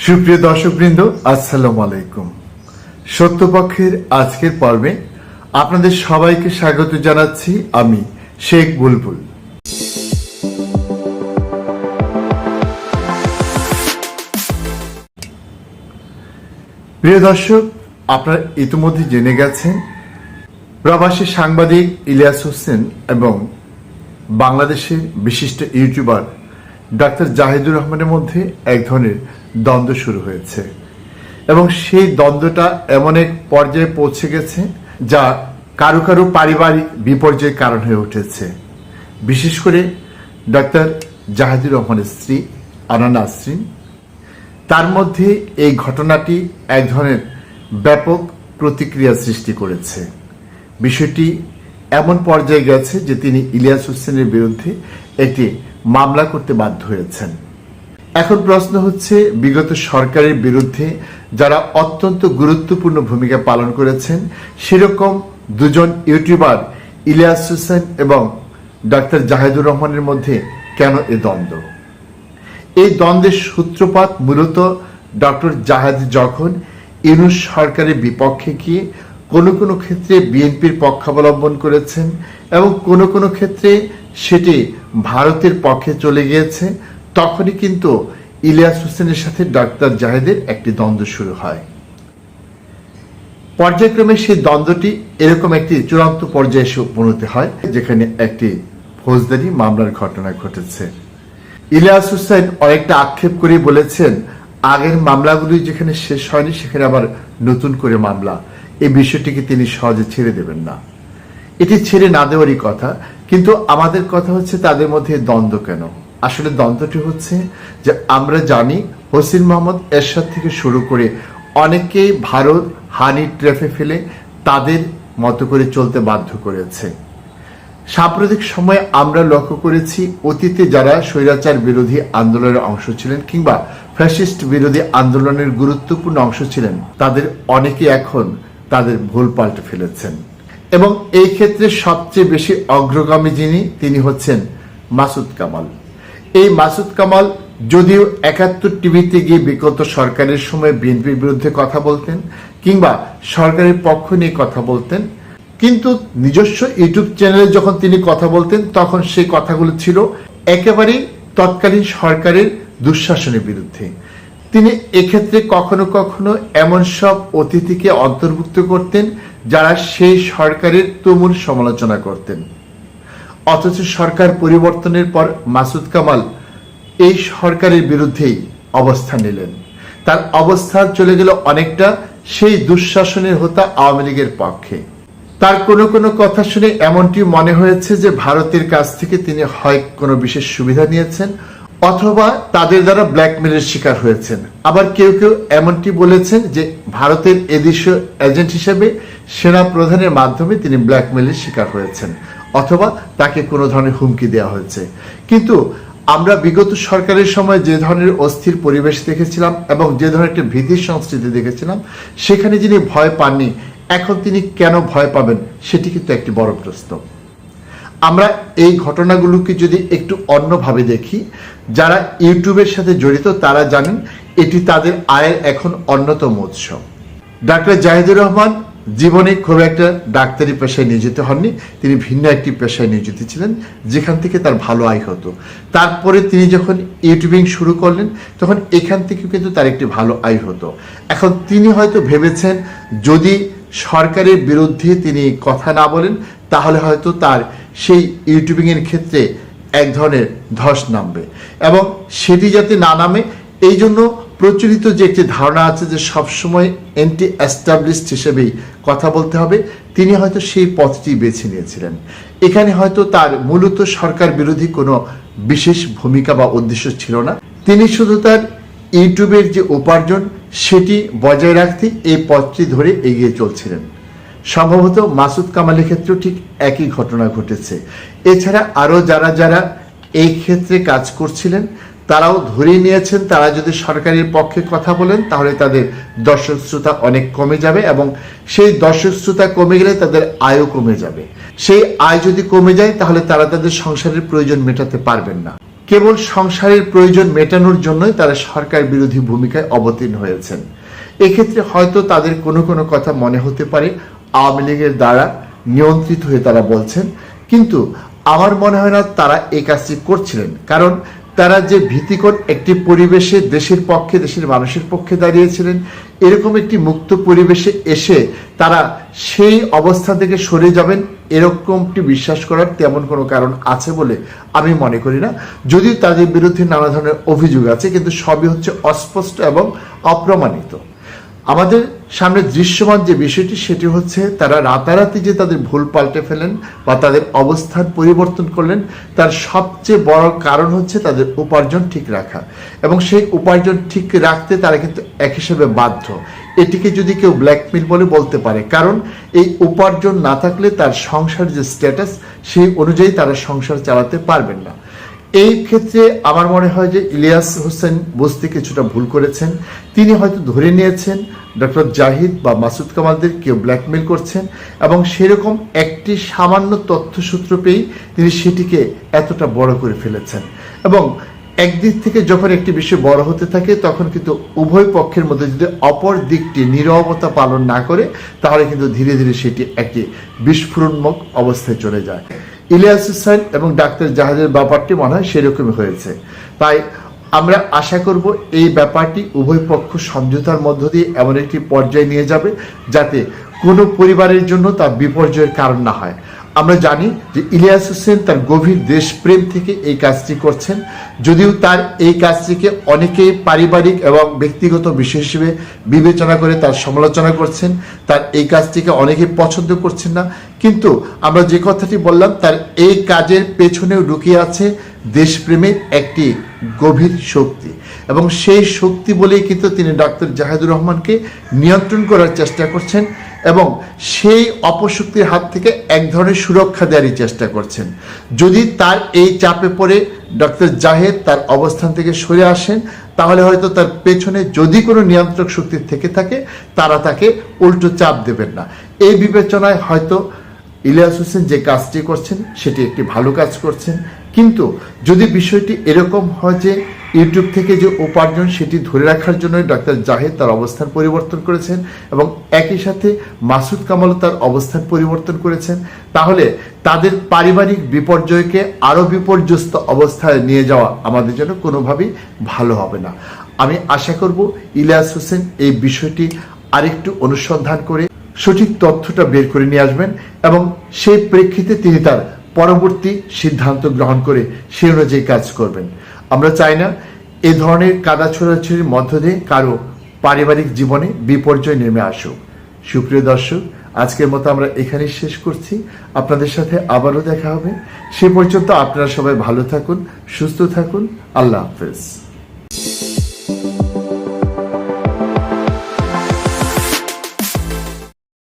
সুপ্রিয় দর্শকবৃন্দ, আসসালামু আলাইকুম। সত্যপক্ষের আজকের পর্বে আপনাদের সবাইকে স্বাগত জানাচ্ছি আমি শেখ বুলবুল। প্রিয় দর্শক, আপনারা ইতিমধ্যে জেনে গেছেন, প্রবাসী সাংবাদিক ইলিয়াস হোসেন এবং বাংলাদেশের বিশিষ্ট ইউটিউবার ডাক্তার জাহিদুর রহমানের মধ্যে এক ধরনের দ্বন্দ্ব শুরু হয়েছে। এবং সেই দ্বন্দ্বটা এমন এক পর্যায়ে পৌঁছে গেছে যা কারও কারও পারিবারিক বিপর্যয়ের কারণ হয়ে উঠেছে। বিশেষ করে ডাক্তার জাহিদুর রহমানের স্ত্রী আনা নাসরিন। তার মধ্যে এই ঘটনাটি এক ধরনের ব্যাপক প্রতিক্রিয়া সৃষ্টি করেছে। বিষয়টি এমন পর্যায়ে গেছে যে তিনি ইলিয়াস হোসেনের বিরুদ্ধে একটি মামলা করতে বাধ্য হয়েছেন। এখন প্রশ্ন হচ্ছে, বিগত সরকারের বিরুদ্ধে যারা অত্যন্ত গুরুত্বপূর্ণ ভূমিকা পালন করেছেন, সেরকম দুজন ইউটিউবার ইলিয়াস হোসেন এবং ডাক্তার জাহেদুর রহমানের মধ্যে কেন এ দ্বন্দ্ব? এই দ্বন্দ্বের সূত্রপাত মূলত ডক্টর জাহাদ যখন ইউনুস সরকারের বিপক্ষে গিয়ে কোনো কোনো ক্ষেত্রে বিএনপির পক্ষাবলম্বন করেছেন এবং কোনো কোনো ক্ষেত্রে সেটি ভারতের পক্ষে চলে গিয়েছে, তখনই কিন্তু ইলিয়াস হোসেনের সাথে ডাক্তার জাহেদের একটি দ্বন্দ্ব শুরু হয়। পর্যায়ক্রমে সেই দ্বন্দ্বটি এরকম একটি চূড়ান্ত পর্যায়ে এসে উপনীত হয়, যেখানে একটি ফৌজদারি মামলার ঘটনা ঘটেছে। ইলিয়াস হোসেন অনেকটা আক্ষেপ করে বলেছেন, আগের মামলাগুলি যেখানে শেষ হয়নি, সেখানে আবার নতুন করে মামলা। এই বিষয়টিকে তিনি সহজে ছেড়ে দেবেন না। এটি ছেড়ে না দেওয়ারই কথা কিন্তু আমাদের কথা হচ্ছে তাদের মধ্যে দ্বন্দ্ব কেন? আসলে দ্বন্দ্বটি হচ্ছে যে আমরা জানি হোসেন মোহাম্মদ এরশাদ থেকে শুরু করে অনেকেই ভারত হানি ট্রেফে ফেলে তাদের মতো করে চলতে বাধ্য করেছে। সাম্প্রতিক সময়ে আমরা লক্ষ্য করেছি অতীতে যারা স্বৈরাচার বিরোধী আন্দোলনের অংশ ছিলেন কিংবা ফ্যাসিস্ট বিরোধী আন্দোলনের গুরুত্বপূর্ণ অংশ ছিলেন, তাদের অনেকে এখন তাদের ভুল পাল্টে ফেলেছেন। এবং এই ক্ষেত্রে সবচেয়ে বেশি অগ্রগামী যিনি, তিনি হচ্ছেন মাসুদ কামাল। এই মাসুদ কামাল যদিও একাত্তর টিভিতে গিয়ে বিগত সরকারের সময় বিএনপির বিরুদ্ধে কথা বলতেন কিংবা সরকারের পক্ষ নিয়ে কথা বলতেন, কিন্তু নিজস্ব ইউটিউব চ্যানেলে যখন তিনি কথা বলতেন, তখন সেই কথাগুলো ছিল একেবারেই তৎকালীন সরকারের দুঃশাসনের বিরুদ্ধে। তিনি এক্ষেত্রে কখনো কখনো এমন সব অতিথিকে অন্তর্ভুক্ত করতেন যারা সেই সরকারের তুমুল সমালোচনা করতেন। অথচ সরকার পরিবর্তনের পর মাসুদ কামাল এই সরকারের বিরুদ্ধেই অবস্থান নিলেন। তার অবস্থান চলে গেল অনেকটা সেই দুঃশাসনের হতা আওয়ামী লীগের পক্ষে। তার কোনো কোনো কথা শুনে এমনটি মনে হয়েছে যে ভারতের কাছ থেকে তিনি হয় কোনো বিশেষ সুবিধা নিয়েছেন অথবা তাদের দ্বারা ব্ল্যাকমেলের শিকার হয়েছেন। আবার কেউ কেউ এমনটি বলেছেন যে ভারতের এদেশীয় এজেন্ট হিসেবে সেনা প্রধানের মাধ্যমে তিনি ব্ল্যাকমেলের শিকার হয়েছেন, অথবা তাকে কোনো ধরনের হুমকি দেওয়া হয়েছে। কিন্তু আমরা বিগত সরকারের সময় যে ধরনের অস্থির পরিবেশ দেখেছিলাম এবং যে ধরনের একটা ভীতির সংস্কৃতি দেখেছিলাম, সেখানে যিনি ভয় পাননি, এখন তিনি কেন ভয় পাবেন, সেটি কিন্তু একটি বড় প্রশ্ন। আমরা এই ঘটনাগুলোকে যদি একটু অন্যভাবে দেখি, যারা ইউটিউবের সাথে জড়িত তারা জানেন এটি তাদের আয়ের এখন অন্যতম উৎস। ডাক্তার জাহিদুর রহমান জীবনে খুব একটা ডাক্তারি পেশায় নিয়োজিত হননি, তিনি ভিন্ন একটি পেশায় নিয়োজিত ছিলেন, যেখান থেকে তার ভালো আয় হতো। তারপরে তিনি যখন ইউটিউবিং শুরু করলেন, তখন এখান থেকে কিন্তু তার একটি ভালো আয় হতো। এখন তিনি হয়তো ভেবেছেন, যদি সরকারের বিরুদ্ধে তিনি কথা না বলেন, তাহলে হয়তো তার সেই ইউটিউবিং এর ক্ষেত্রে এক ধরনের ধস নামবে। এবং সেটি যাতে না নামে, এই জন্য প্রচলিত যে একটি ধারণা আছে যে সবসময় এন্টি অ্যাস্টাবলিশড হিসেবেই কথা বলতে হবে, তিনি হয়তো সেই পথটি বেছে নিয়েছিলেন। এখানে হয়তো তার মূলত সরকার বিরোধী কোনো বিশেষ ভূমিকা বা উদ্দেশ্য ছিল না। তিনি শুধু তার ইউটিউবের যে উপার্জন, সেটি বজায় রাখতে এই পথটি ধরে এগিয়ে চলছিলেন। সম্ভবত মাসুদ কামালের ক্ষেত্রেও ঠিক একই ঘটনা ঘটেছে। এছাড়া আরও যারা যারা এই ক্ষেত্রে কাজ করছিলেন, তারাও ধরে নিয়েছেন, তারা যদি সরকারের পক্ষে কথা বলেন, তাহলে তাদের দর্শক শ্রোতা অনেক কমে যাবে এবং সেই দর্শক শ্রোতা কমে গেলে তাদের আয়ও কমে যাবে। সেই আয় যদি কমে যায়, তাহলে তারা তাদের সংসারের প্রয়োজন মেটাতে পারবেন না। কেবল সংসারের প্রয়োজন মেটানোর জন্যই তারা সরকার বিরোধী ভূমিকায় অবতীর্ণ হয়েছেন। এক্ষেত্রে হয়তো তাদের কোনো কোনো কথা মনে হতে পারে আওয়ামী লীগের দ্বারা নিয়ন্ত্রিত হয়ে তারা বলছেন। কিন্তু আমার মনে হয় না তারা এই কাজটি করছিলেন। কারণ তারা যে ভীতিকর একটি পরিবেশে দেশের পক্ষে, দেশের মানুষের পক্ষে দাঁড়িয়েছিলেন, এরকম একটি মুক্ত পরিবেশে এসে তারা সেই অবস্থা থেকে সরে যাবেন, এরকমটি বিশ্বাস করার তেমন কোনো কারণ আছে বলে আমি মনে করি না। যদিও তাদের বিরুদ্ধে নানা ধরনের অভিযোগ আছে, কিন্তু সবই হচ্ছে অস্পষ্ট এবং অপ্রমাণিত। আমাদের সামনে দৃশ্যমান যে বিষয়টি, সেটি হচ্ছে তারা রাতারাতি যে তাদের ভুল পাল্টে ফেলেন বা তাদের অবস্থান পরিবর্তন করলেন, তার সবচেয়ে বড় কারণ হচ্ছে তাদের উপার্জন ঠিক রাখা। এবং সেই উপার্জন ঠিক রাখতে তারা কিন্তু এক হিসেবে বাধ্য। এটিকে যদি কেউ ব্ল্যাকমেল বলে বলতে পারে, কারণ এই উপার্জন না থাকলে তার সংসার যে স্ট্যাটাস, সেই অনুযায়ী তারা সংসার চালাতে পারবেন না। এই ক্ষেত্রে আমার মনে হয় যে ইলিয়াস হোসেন বস্তি কিছুটা ভুল করেছেন। তিনি হয়তো ধরে নিয়েছেন, ডক্টর জাহিদ বা মাসুদ কামালদের কেউ ব্ল্যাকমেল করছেন এবং সেরকম একটি সামান্য তথ্যসূত্র পেয়েই তিনি সেটিকে এতটা বড় করে ফেলেছেন। এবং একদিক থেকে যখন একটি বিষয় বড় হতে থাকে, তখন কিন্তু উভয় পক্ষের মধ্যে যদি অপর দিকটি নিরবতা পালন না করে, তাহলে কিন্তু ধীরে ধীরে সেটি একটি বিস্ফোরণমুখ অবস্থায় চলে যায়। ইলিয়াস হুসাইন এবং ডাক্তার জাহাজের ব্যাপারটি মনে হয় সেরকমই হয়েছে। তাই আমরা আশা করব এই ব্যাপারটি উভয় পক্ষ সমঝোতার মধ্য দিয়ে এমন একটি পর্যায়ে নিয়ে যাবে যাতে কোনো পরিবারের জন্য তা বিপর্যয়ের কারণ না হয়। আমরা জানি যে ইলিয়াস হোসেন তার গভীর দেশপ্রেম থেকে এই কাজটি করছেন। যদিও তার এই কাজটিকে অনেকেই পারিবারিক এবং ব্যক্তিগত বিষয় হিসেবে বিবেচনা করে তার সমালোচনা করছেন। তার এই কাজটিকে অনেকে পছন্দ করছেন না। কিন্তু আমরা যে কথাটি বললাম, তার এই কাজের পেছনেও ঢুকিয়ে আছে দেশপ্রেমের একটি গভীর শক্তি। এবং সেই শক্তি বলেই কিন্তু তিনি ডাক্তার জাহেদুর রহমানকে নিয়ন্ত্রণ করার চেষ্টা করছেন। এবং সেই অপশক্তির হাত থেকে এক ধরনের সুরক্ষা দেওয়ারই চেষ্টা করছেন। যদি তার এই চাপে পড়ে ডক্টর জাহেদ তার অবস্থান থেকে সরে আসেন, তাহলে হয়তো তার পেছনে যদি কোনো নিয়ন্ত্রক শক্তি থেকে থাকে, তারা তাকে উল্টো চাপ দেবেন না। এই বিবেচনায় হয়তো ইলিয়াস হোসেন যে কাজটি করছেন, সেটি একটি ভালো কাজ করছেন। কিন্তু যদি বিষয়টি এরকম হয় যে ইউটিউব থেকে যে উপার্জন সেটি ধরে রাখার জন্য ডক্টর জাহেদ তার অবস্থান পরিবর্তন করেছেন এবং একই সাথে মাসুদ কামালও তার অবস্থান পরিবর্তন করেছেন। তাহলে তাদের পারিবারিক বিপর্যয়কে আরও বিপর্যস্ত অবস্থায় নিয়ে যাওয়া আমাদের জন্য কোনোভাবেই ভালো হবে না। আমি আশা করব ইলিয়াস হোসেন এই বিষয়টি আরেকটু অনুসন্ধান করে সঠিক তথ্যটা বের করে নিয়ে আসবেন এবং সেই প্রেক্ষিতে তিনি তার পরবর্তী সিদ্ধান্ত গ্রহণ করে সেই অনুযায়ী কাজ করবেন। আমরা চাই না এ ধরনের কাদা ছোড়াছড়ির মধ্য দিয়ে কারও পারিবারিক জীবনে বিপর্যয় নেমে আসুক। সুপ্রিয় দর্শক, আজকের মতো আমরা এখানেই শেষ করছি। আপনাদের সাথে আবারও দেখা হবে। সে পর্যন্ত আপনারা সবাই ভালো থাকুন, সুস্থ থাকুন। আল্লাহ হাফেজ।